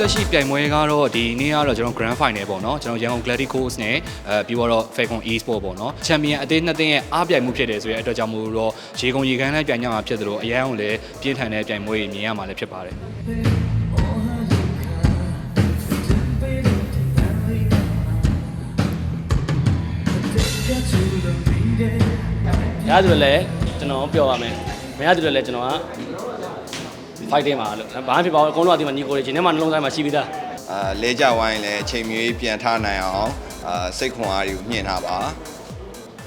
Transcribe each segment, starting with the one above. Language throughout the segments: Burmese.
လက်ရှိပြိုင်ပွဲကတော့ဒီနေ့ကတော့ကျွန်တော် Grand Final ပေါ့နော်ကျွန်တော်ရန်ကုန် Gladi Coast နဲ့အဲပြီးတော့ Falcon Esport ပေါ့နော်ချန်ပီယံအသေးနှစ်သင်းရဲ့အားပြိုင်မှုဖြစ်တယ်ဆိုတဲ့အတွက်ကြောင့်မို့လို့ရေကုန်ရေကမ်းလည်းပြိုင်ကြမှာဖြစ်သလိုအရန်အောင်လည်းပြင်းထန်တဲ့ပြိုင်ပွဲကြီးမြင်ရမှာလည်းဖြစ်ပါတယ်ရသူလည်းကျွန်တော်ပြောရမယ်မရသူလည်းကျွန်တော်က fighting ပါလို့ဘာမှဖြစ်ပါဘူးအကုန်လုံးအဒီမှာညီကိုတွေရှင်ထဲမှာနှလုံးသားမှာရှိပြီးသားအာလဲကြဝိုင်းလည်းအချိန်မျိုးပြန်ထနိုင်အောင်အာစိတ်ခွန်အားတွေကိုမြင့်ထားပါ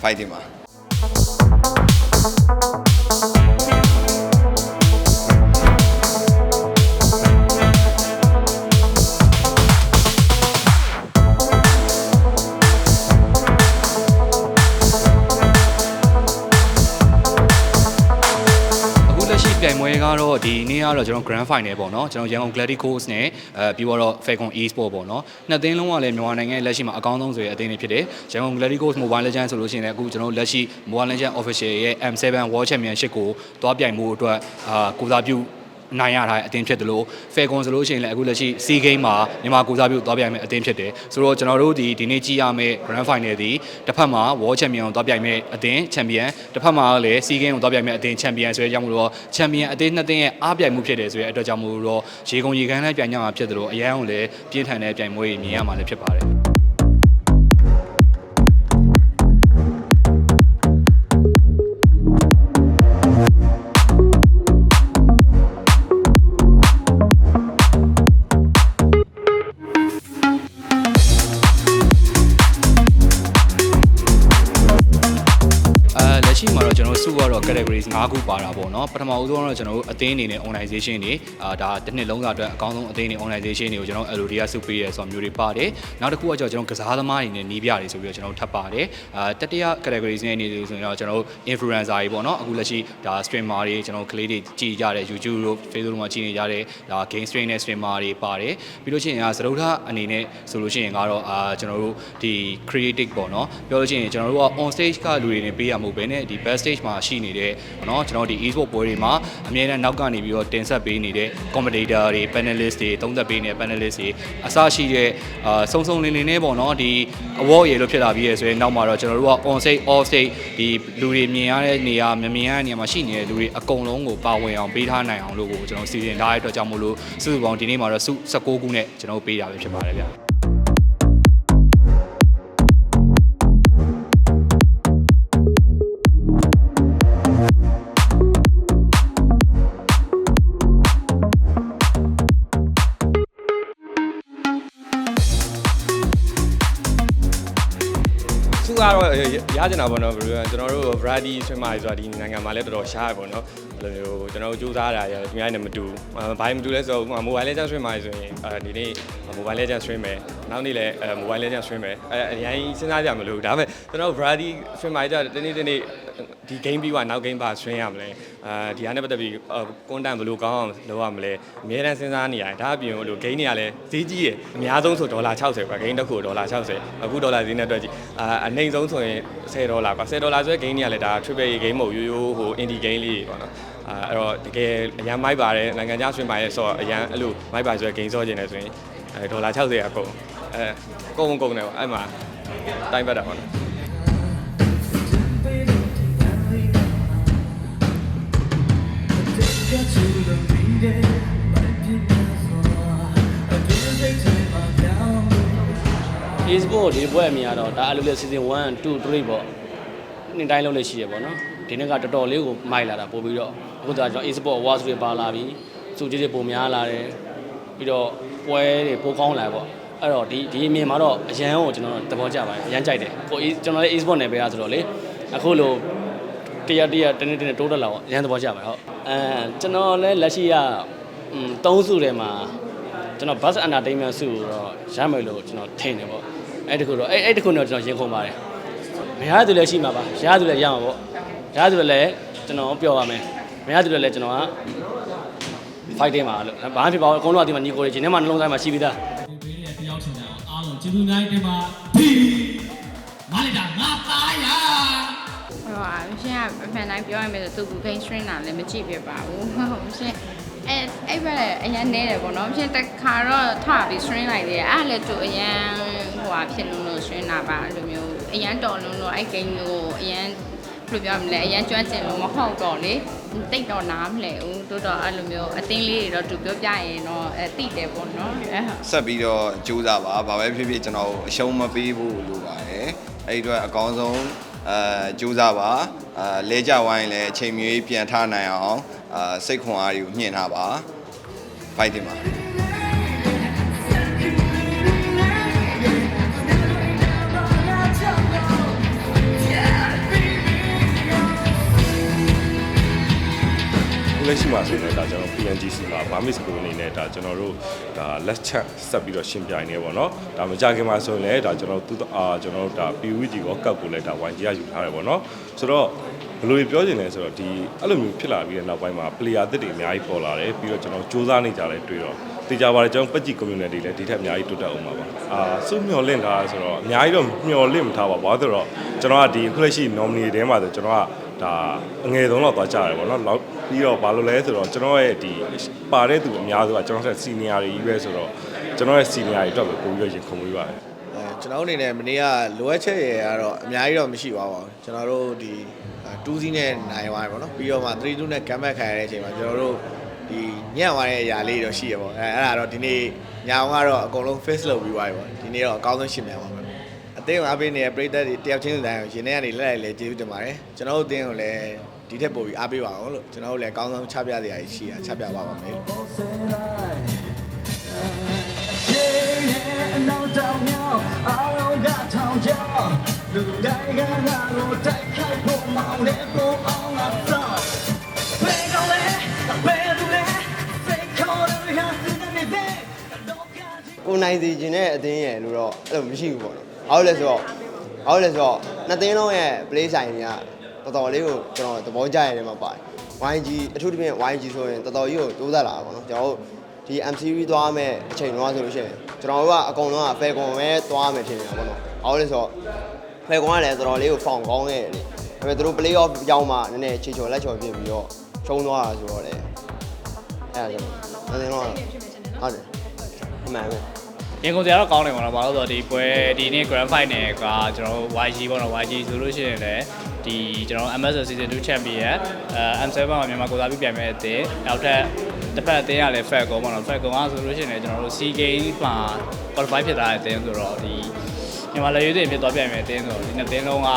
fighting ပါအခု ပြိုင်ပွဲကတော့ဒီနေ့ကတော့ကျွန်တော် Grand Final ပေါ့နော်ကျွန်တော်ရန်ကုန် Gladi Coast နဲ့အဲပြီးတော့ Falcon Esport ပေါ့နော်နှစ်သင်းလုံးကလည်းမြန်မာနိုင်ငံရဲ့လက်ရှိမှာအကောင်းဆုံးဆိုတဲ့အသင်းတွေဖြစ်တယ်ရန်ကုန် Gladi Coast Mobile Legends ဆိုလို့ရှိရင်လည်းအခုကျွန်တော်လက်ရှိ Mobile Legends Official ရဲ့ M7 World Championship ကိုတွားပြိုင်မှုအတွက်အာကိုစားပြု နိုင်ရတာအတင်းဖြစ်တယ်လို့ Falcon ဆိုလို့ရှိရင်လည်းအခုလက်ရှိ SEA Game မှာမြန်မာကိုစားပြုသွားပြိုင်မဲ့အတင်းဖြစ်တယ်ဆိုတော့ကျွန်တော်တို့ဒီဒီနေ့ကြည့်ရမယ့် Grand Final ဒီတစ်ဖက်မှာ World Champion ကိုသွားပြိုင်မဲ့အတင်း Champion တစ်ဖက်မှာလည်း SEA Game ကိုသွားပြိုင်မဲ့အတင်း Champion ဆိုတဲ့အကြောင်းမလို့ Champion အတင်းနှစ်သင်းရဲ့အားပြိုင်မှုဖြစ်တယ်ဆိုတဲ့အတွက်ကြောင့်မို့လို့ရေကုန်ရေကမ်းလည်းပြိုင်ကြမှာဖြစ်တယ်လို့အရန်အောင်လည်းပြင်းထန်တဲ့ပြိုင်ပွဲကြီးမြင်ရမှာလည်းဖြစ်ပါတယ် ကျွန်တော်တို့စုကတော့ categories 5ခုပါတာပေါ့နော်ပထမဦးဆုံးတော့ကျွန်တော်တို့အသင်းအနေနဲ့ organization တွေအာဒါတစ်နှစ်လုံးစာအတွက်အကောင်းဆုံးအသင်းတွေ organization တွေကိုကျွန်တော် LOD ကစုပေးရဲဆိုတာမျိုးတွေပါတယ်နောက်တစ်ခုကကျွန်တော်ကစားသမားတွေနဲ့နီးပြတွေဆိုပြီးတော့ကျွန်တော်ထပ်ပါတယ်အာတတိယ categories နဲ့နေလို့ဆိုရင်တော့ကျွန်တော်တို့ influencer တွေပေါ့နော်အခုလက်ရှိဒါ streamer တွေကျွန်တော်ကလေးတွေကြည့်ကြတဲ့ YouTube တို့ Facebook တို့မှာကြည့်နေကြတဲ့ဒါ game stream နဲ့ streamer တွေပါတယ်ပြီးလို့ရှိရင်အာစရုပ်ထအနေနဲ့ဆိုလို့ရှိရင်ကတော့အာကျွန်တော်တို့ဒီ creative ပေါ့နော်ပြောလို့ရှိရင်ကျွန်တော်တို့က on stage ကလူတွေနဲ့ပေးရမဟုတ်ဘဲနဲ့ဒီ back stage မှာရှိနေတဲ့ပေါ့နော်ကျွန်တော်ဒီ e-sport ပွဲတွေမှာအများနဲ့နောက်ကနေပြီးတော့တင်ဆက်ပေးနေတဲ့ commentator တွေ panelist တွေသုံးသပ်ပေးနေတဲ့ panelist တွေအစရှိတဲ့အာစုံစုံလင်လင်နဲ့ပေါ့နော်ဒီ award ရေလို့ဖြစ်လာပြီးရယ်ဆိုရင်နောက်မှာတော့ကျွန်တော်တို့က on stage off stage ဒီလူတွေမြင်ရတဲ့နေရာမမြင်ရတဲ့နေရာမှာရှိနေတဲ့လူတွေအကုန်လုံးကိုပါဝင်အောင်ပေးထားနိုင်အောင်လို့ကိုကျွန်တော်စီစဉ်ထားတဲ့အတွက်ကြောင့်မို့လို့စုစုပေါင်းဒီနေ့မှာတော့စု16ခုနဲ့ကျွန်တော်ပေးတာပဲဖြစ်ပါတယ်ဗျာ ကတော့ရရကျင်တာပေါ့နော်ဘယ်လိုလဲကျွန်တော်တို့ variety swimmer တွေဆိုတာဒီနိုင်ငံမှာလည်းတော်တော်ရှားရပေါ့နော်ဘယ် လိုမျိုးကျွန်တော်တို့စူးစမ်းတာရအများကြီးနဲ့မတူဘူးဘာမှမတူလဲဆိုတော့ mobile legend swimmer တွေဆိုရင်အဲဒီနေ့ mobile legend swim မယ်နောက်နေ့လည်း mobile legend swim မယ်အဲအရင်စဉ်းစားကြမလို့ဒါပေမဲ့ကျွန်တော် variety swimmer တွေကြတနေ့တနေ့ဒီ game ပြီးွားနောက် game ပါ swim ရမလဲအဲဒီဟာနဲ့ပတ်သက်ပြီး content ဘယ်လိုကောင်းအောင်လုပ်ရမလဲအများတန်းစဉ်းစားနေရတယ်ဒါအပြင်ဟိုလို game တွေကလည်းဈေးကြီးရအများဆုံးဆိုဒေါ်လာ60ပဲ game တစ်ခုဒေါ်လာ60အခုဒေါ်လာဈေးနဲ့တွက်ကြည့်အာအနှိမ်ဆုံးဆိုရင်10ဒေါ်လာကွာ10ဒေါ်လာဆိုတဲ့ game တွေကလည်းဒါ triple A game မဟုတ်ရိုးရိုးဟို indie game လေးတွေပေါ့နော် အာအဲ့တော့တကယ်အရန်မိုက်ပါတယ်နိုင်ငံခြားဆွင်ပါရဲ့ဆိုတော့အရန်အဲ့လိုမိုက်ပါဆိုတဲ့ game ဆော့ကျင်နေဆိုရင်အဲဒေါ်လာ60အကုန်အဲကုန်ကုန်တယ်ပေါ့အဲ့မှာတိုင်းပတ်တာပေါ့နော် Facebook ဒီပွဲအမြင်ကတော့ဒါအလုပ်လက် season 1 2 3ပေါ့နှစ်တိုင်းလုံးလေးရှိရပေါ့နော် ဒီနေ့ကတော်တော်လေးကိုမိုက်လာတာပို့ပြီးတော့အခုဒါကျွန်တော် e-sport awards တွေပါလာပြီစုကြည့်တွေပုံများလာတယ်ပြီးတော့ပွဲတွေပိုကောင်းလာပေါ့အဲ့တော့ဒီဒီအမြင်မှာတော့အရန်ကိုကျွန်တော်သဘောကျပါတယ်အရန်ကြိုက်တယ်ကိုကျွန်တော်လည်း e-sport နယ်ပယ်ရဆိုတော့လေအခုလိုတရတရတနေ့တနေ့တိုးတက်လာပေါ့အရန်သဘောကျပါတယ်ဟုတ်အဲကျွန်တော်လည်းလက်ရှိကอืม၃စုထဲမှာကျွန်တော် bus entertainment စုကိုတော့ရမယ်လို့ကျွန်တော်ထင်တယ်ပေါ့အဲ့ဒီခုတော့အဲ့အဲ့ဒီခုတော့ကျွန်တော်ရင်ခုန်ပါတယ်မရသူလည်းရှိမှာပါရသူလည်းရမှာပေါ့ ရသူလည်းကျွန်တော်ပြောပါမယ်မရသူလည်းကျွန်တော်က fighting ပါလို့ဘာမှဖြစ်ပါဘူးအကုန်လုံးအဒီမှာညီကိုတွေရှင်ထဲမှာနှလုံးသားမှာရှိပြီးသားဒီပေးတဲ့တယောက်ချင်တယ်အောင်အားလုံးကျေးဇူးအများကြီးတင်ပါဒီမာလီတာငါသားရဟိုဟာရှင်ကအမှန်တိုင်းပြောရမယ်ဆိုသူက game string တာလည်းမကြည့်ပြပါဘူးဟုတ်ရှင်အဲအဲ့ဘက်အရင်နဲတယ်ပေါ့နော်ဖြစ်တစ်ခါတော့ထပြီး string လိုက်သေးတယ်အဲ့ဒါလည်းသူအရင်ဟိုဟာဖြစ်လို့လို့ string တာပါအဲ့လိုမျိုးအရင်တော်လုံးလို့အဲ့ game ကိုအရင် ဘယ်လိုပြောမလဲအရင်ကျွမ်းကျင်လို့မဟုတ်တော့လေတိတ်တော့နားမလဲဘူးတိုးတော့အဲ့လိုမျိုးအတင်းလေးတွေတော့သူပြောပြရင်တော့အဲတိတယ်ပေါ့နော်အဲဟုတ်ဆက်ပြီးတော့ကြိုးစားပါဘာပဲဖြစ်ဖြစ်ကျွန်တော်အရှုံးမပေးဖို့လိုပါတယ်အဲ့ဒီအတွက်အကောင်းဆုံးအဲကြိုးစားပါအဲလဲကြဝိုင်းလည်းအချိန်မီပြန်ထနိုင်အောင်အာစိတ်ခွန်အားတွေကိုညှင့်ထားပါဖိုက်တင်ပါ မှာဆိုရင်ဒါကျွန်တော် PNGC မှာ Burmese School အနေနဲ့ဒါကျွန်တော်တို့ဒါ let's chat ဆက်ပြီးတော့ရှင်းပြနေပေါ့နော်ဒါမကြခင်မှာဆိုရင်လည်းဒါကျွန်တော်သူအာကျွန်တော်တို့ဒါ PUBG ကိုကပ်ကိုလည်းဒါ YG ကယူထားတယ်ပေါ့နော်ဆိုတော့ဘယ်လိုပြောချင်လဲဆိုတော့ဒီအဲ့လိုမျိုးဖြစ်လာပြီးတဲ့နောက်ပိုင်းမှာ player အသစ်တွေအများကြီးပေါ်လာတယ်ပြီးတော့ကျွန်တော်စူးစမ်းနေကြတယ်တွေ့တော့တေချာပါတယ်ကျွန်တော်ပတ်ကြည့် community လည်းဒီထက်အများကြီးတိုးတက်အောင်ပါပါအာစုမျော်လင့်ထားဆိုတော့အများကြီးတော့မျော်လင့်မထားပါဘူးဘာလို့လဲဆိုတော့ကျွန်တော်ကဒီခုလက်ရှိ nominee ထဲမှာဆိုကျွန်တော်က ဒါအငယ်ဆုံးတော့သွားကြရတယ်ပေါ့နော်နောက်ပြီးတော့ဘာလို့လဲဆိုတော့ကျွန်တော်ရဲ့ဒီပါတဲ့သူအများစုကကျွန်တော်ဆက် senior တွေကြီးပဲဆိုတော့ကျွန်တော်ရဲ့ senior တွေအတွက်ပဲပို့ပြီးတော့ရင်ခုန်ပေးပါတယ်အဲကျွန်တော်အနေနဲ့မနေ့ကလိုအပ်ချက်ရကတော့အများကြီးတော့မရှိပါဘူးကျွန်တော်တို့ဒီ2စီးနဲ့နိုင်သွားတယ်ပေါ့နော်ပြီးတော့မှ3 2နဲ့ comeback ခံရတဲ့အချိန်မှာကျွန်တော်တို့ဒီညံ့သွားတဲ့အရာလေးတော့ရှိရပေါ့အဲအဲ့ဒါတော့ဒီနေ့ညောင်ကတော့အကုန်လုံး face လုပ်ပြီးသွားပြီပေါ့ဒီနေ့တော့အကောင်းဆုံးရှင်မြန်ပါမယ် အသင်းကိုအားပေးနေတဲ့ပရိသတ်တွေတယောက်ချင်းတိုင်းကိုရှင်ထဲကနေလက်လိုက်လဲကျေးဇူးတင်ပါတယ်ကျွန်တော်တို့အသင်းကိုလည်းဒီထက်ပိုပြီးအားပေးပါအောင်လို့ကျွန်တော်တို့လည်းအကောင်းဆုံးချပြစရာကြီးရှိတာချပြပါပါမယ်နောက်တောင်မြောင်အားလုံးကထောင်ကြောင်လူတိုင်းကငါ့ကိုတိုက်ခိုက်ဖို့မောင်းတဲ့ပုံအောင်လာတော့ဘယ်ကောင်လဲဘယ်သူလဲစိတ်ခေါ်ရရစနေတယ်တော့ကကိုနိုင်စီခြင်းတဲ့အသင်းရဲ့လို့တော့အဲ့လိုမရှိဘူးပေါ့နော်။ အားလို့လဲဆိုတော့အားလို့လဲဆိုတော့နှစ်သင်းလုံးရဲ့ play ဆိုင်တွေကတော်တော်လေးကိုကျွန်တော်သဘောကျရတဲ့မှာပါတယ်။ YG အထူးသဖြင့် YG ဆိုရင်တော်တော်ကြီးကိုတိုးသက်လာတာပေါ့နော်။ကျွန်တော်တို့ဒီ MCV သွားမယ်အချိန်တော့ဆိုလို့ရှိရင်ကျွန်တော်တို့ကအကုန်လုံးက fair ကွန်ပဲသွားမယ်ထင်နေတာပေါ့နော်။အားလို့လဲဆိုတော့ fair ကွန်ကလည်းတော်တော်လေးကိုဖောင်ကောင်းခဲ့တယ်လေ။ဒါပေမဲ့သူတို့ play off ရောက်မှနည်းနည်းချေချော်လက်ချော်ဖြစ်ပြီးတော့ရှုံးသွားတာဆိုတော့လေအဲ့ဒါကြောင့်နှစ်သင်းလုံးကဟုတ်တယ်အမှန်ပဲ ရင်ကုန်စရာတော့ကောင်းတယ်ပေါ့နော်။ဘာလို့လဲဆိုတော့ဒီပွဲဒီနေ့ Grand Final ကကျွန်တော်တို့ YG ပေါ့နော် YG ဆိုလို့ရှိရင်လည်းဒီကျွန်တော်တို့ MSL Season 2 Champion အဲ M7 မှာမြန်မာကိုစားပြီးပြိုင်မဲ့အသင်းနောက်ထပ်တစ်ဖက်အသင်းကလည်း Falcon ပေါ့နော် Falcon ကဆိုလို့ရှိရင်လည်းကျွန်တော်တို့ SEA Games မှာ qualify ဖြစ်သွားတဲ့အသင်းဆိုတော့ဒီမြန်မာလက်ရွေးသွင်းဖြစ်သွားပြိုင်မဲ့အသင်းဆိုတော့ဒီနှစ်သင်းလုံးက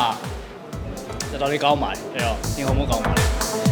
တော်တော်လေးကောင်းပါတယ်အဲ့တော့ညင်ကုန်မှုကောင်းပါတယ်